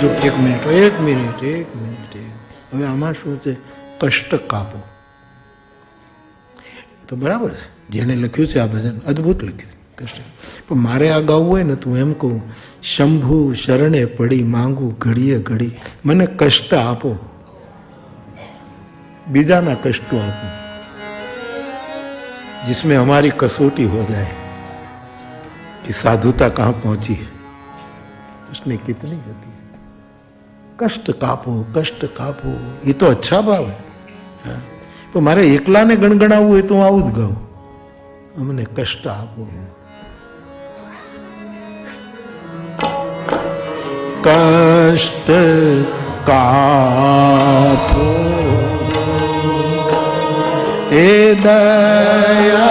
જો એક મિનિટ એક મિનિટ એક મિનિટ હવે આમાં શું છે? કષ્ટ કાપો. તો બરાબર છે. જેણે લખ્યું છે આ ભજન, અદ્ભુત લખ્યું કષ્ટ પણ મારે આ ગાવું હોય ને તું એમ કહું, શંભુ શરણે પડી, માંગુ ઘડીએ ઘડી. મને કષ્ટ આપો. બીજાના કષ્ટો આપો. જિસમે અમારી કસોટી હો જાય. કે સાધુતા कहाँ પહોંચી उसने कितनी गति કષ્ટ કાપો કષ્ટ કાપો. એ તો અચ્છા ભાવે હા. પણ મારે એકલાને ગણગણાવવું હોય તો હું આવું જ ગાઉં. અમને કષ્ટ આપો. કષ્ટ કાપો. એ દયા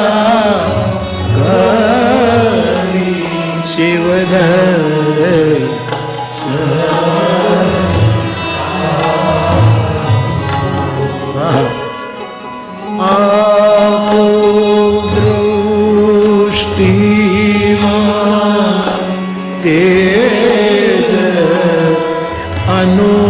അനു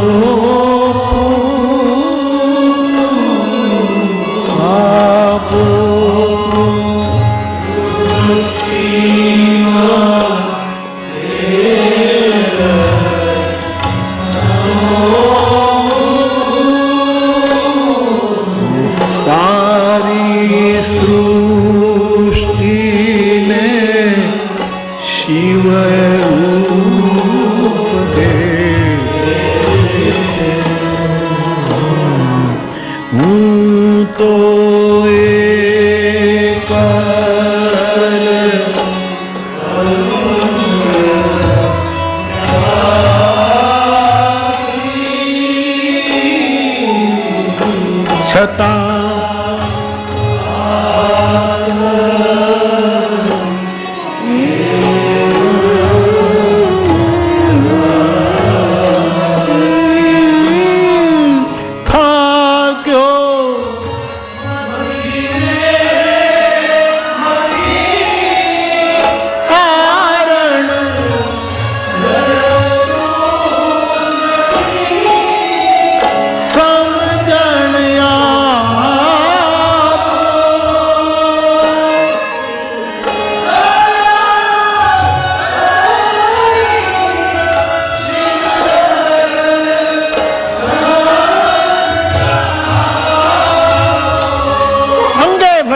Tá.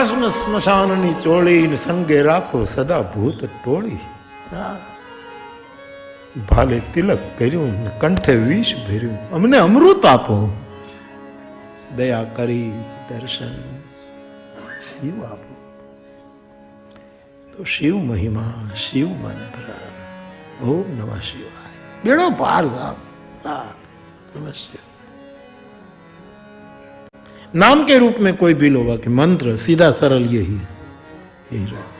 ભસ્મ સ્મશાનની ચોળી સંગે રાખો સદા ભૂત ટોળી. ભાલે તિલક કર્યું, કંઠે વિષ ભર્યું. અમને અમૃત આપો. દયા કરી દર્શન શિવ આપો. તો શિવ મહિમા, શિવ મંત્ર. ઓમ નમઃ શિવાય. બેડો પાર સાહેબ નમઃ શિવાય. नाम के रूप में कोई भी लो बाकी मंत्र सीधा सरल यही है यही रहा